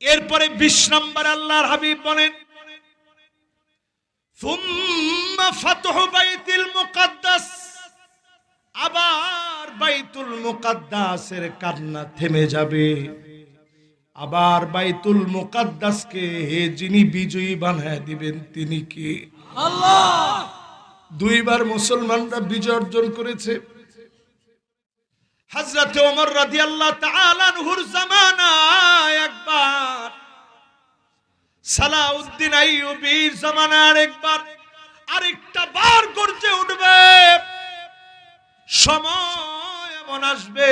এরপরে বিশ নম্বর আল্লাহর হাবিব বলেন আবার বাইতুল মুকাদ্দাসের কান্না থেমে যাবে। আবার বাইতুল মুকাদ্দাসকে যিনি বিজয়ী বানায় দিবেন তিনি কে? আল্লাহ! দুইবার মুসলমানরা বিজয় অর্জন করেছে। হযরত ওমর রাদিয়াল্লাহু তাআলা আনহুর জামানায় একবার সালাউদ্দিন আইয়ুবীর জামানার একবার আরেকটা বার গর্জে উঠবে। সময় এমন আসবে,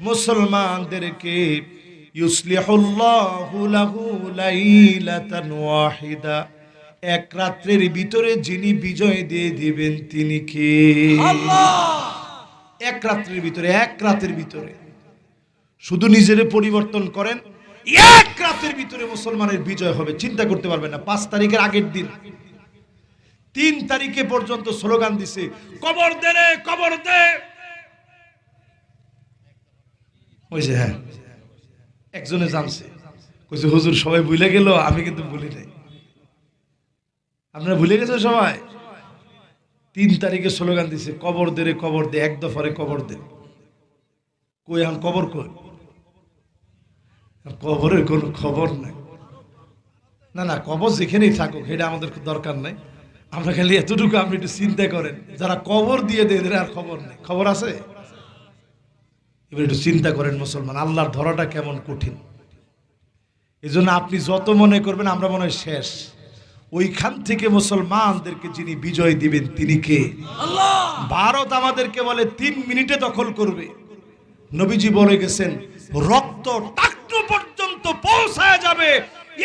মুসলমানদেরকে এক রাত্রের ভিতরে যিনি বিজয় দিয়ে দিবেন তিনি কে? এক রাত্রের ভিতরে, এক রাতের ভিতরে। শুধু নিজেরে পরিবর্তন করেন, এক রাতের ভিতরে মুসলমানের বিজয় হবে, চিন্তা করতে পারবেন না। পাঁচ তারিখের আগের দিন। তিন তারিখে পর্যন্ত স্লোগান দিছে, কবর দে রে, কবর দে। যে হ্যাঁ একজনে জানছে, কইছে, হুজুর, সবাই ভুলে গেল, আমি কিন্তু ভুলি নাই। আপনারা ভুলে গেছেন সবাই? তিন তারিখে স্লোগান দিছে, কবর দে রে, কবর দে, এক দফারে কবর দে। কই এখন কবর কই? কবরের কোনো খবর নাই। না না, কবর যেখানেই থাকুক এটা আমাদের দরকার নাই। আমরা খালি এতটুকু আপনি একটু চিন্তা করেন, যারা কবর দিয়ে দেয় আর খবর নেই। খবর আছে? এবার একটু চিন্তা করেন মুসলমান, আল্লাহর ধরাটা কেমন কঠিন? এই আপনি যত মনে করবেন, আমরা মনে হয় শেষ। ওইখান থেকে মুসলমানদেরকে যিনি বিজয় দিবেন তিনি কে? ভারত আমাদেরকে বলে তিন মিনিটে দখল করবে। নবীজি বলে গেছেন রক্ত টাকটু পর্যন্ত পৌঁছায় যাবে।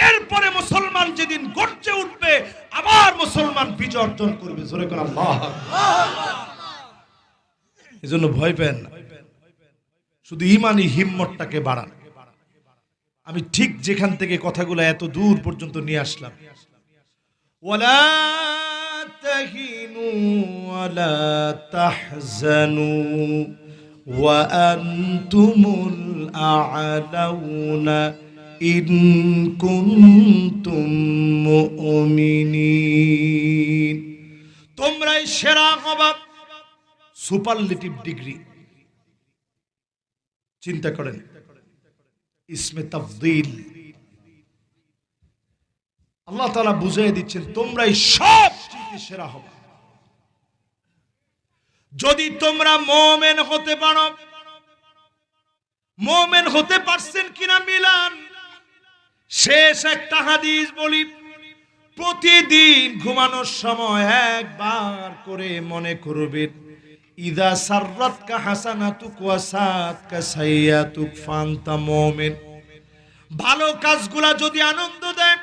এরপরে মুসলমান যেদিন গর্জে উঠবে আবার মুসলমান বিজয় অর্জন করবে। জোরে করে আল্লাহ এই জন্য ভয় পেন না। শুধু ইমানি হিম্মতটাকে বাড়ান। আমি ঠিক যেখান থেকে কথাগুলো এত দূর পর্যন্ত নিয়ে আসলাম। ওয়ালা তাহিনু ওয়ালা তাহজানু وأنتم الأعلون إن كنتم مؤمنين তোমরাই সেরা হবা সুপারলেটিভ ডিগ্রি চিন্তা করেন ইসমে তাফদিল আল্লাহ তাআলা বুঝিয়ে দিচ্ছেন, তোমরাই সব সেরা হবা। যদি তোমরা মোমেন হতে পারো, মোমেন হতে পারছেন কিনা মিলান? শেষ একটা হাদিস বলি, প্রতিদিন ঘুমানোর সময় একবার করে মনে করবেন, ইদা সাররাত কা হাসানাতুক ওয়া সাত কা সাইয়াতুক ফান্তা মুমিন। ভালো কাজগুলা যদি আনন্দ দেয়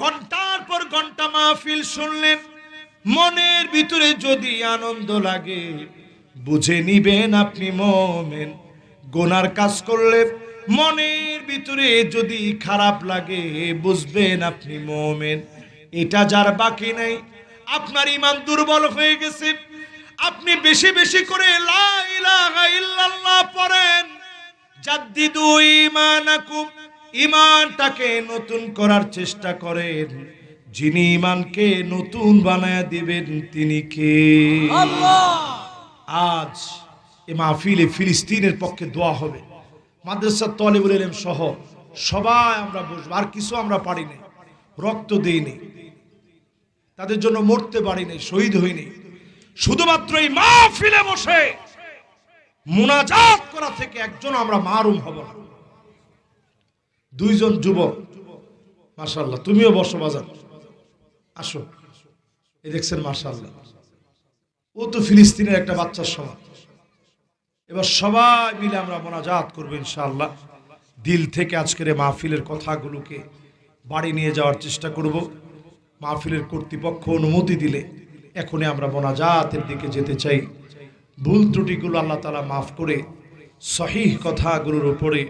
ঘণ্টার পর ঘণ্টা মাহফিল শুনলেন। মনের ভিতরে যদি আনন্দ লাগে, বুঝে নিবেন আপনি মোমেন। গোনার কাজ করলে মনের ভিতরে যদি খারাপ লাগে, বুঝবেন আপনি মোমেন। এটা যার বাকি নাই, আপনার ইমান দুর্বল হয়ে গেছে। আপনি বেশি বেশি করে লা ইলাহা ইল্লাল্লাহ পড়েন। জাদ্দিদু ঈমানাকুম। ইমানটাকে নতুন করার চেষ্টা করেন। যিনি ইমানকে নতুন বানায় দিবেন তিনি কে? আজ এ মাহফিলে ফিলিস্তিনের পক্ষে দোয়া হবে। মাদ্রাসা তলেবুল এলেম সহ সবাই আমরা বসবো আর কিছু আমরা পারি নাই। রক্ত দেইনি তাদের জন্য মরতে পারি নাই শহীদ হইনি শুধুমাত্র এই মাহফিলে বসে মুনাজাত করা থেকে একজন আমরা মারুম হব না। দুইজন যুবক। মাশাল্লাহ তুমিও বসো বাজার। আসো। এই দেখছেন মাশাল্লাহ ও তো ফিলিস্তিনের একটা বাচ্চার সমান এবার সবাই মিলে আমরা মোনাজাত করব ইনশাআল্লাহ। দিল থেকে আজকের মাহফিলের কথাগুলোকে বাড়ি নিয়ে যাওয়ার চেষ্টা করব। মাহফিলের কর্তৃপক্ষ অনুমতি দিলে এখনই আমরা মোনাজাতের দিকে যেতে চাই। ভুল ত্রুটিগুলো আল্লাহ তালা মাফ করে সহিহ কথাগুলোর উপরে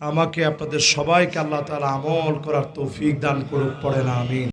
আমাকে আপনাদের সবাইকে আল্লাহ তালা আমল করার তৌফিক দান করুক পড়ে না আমিন।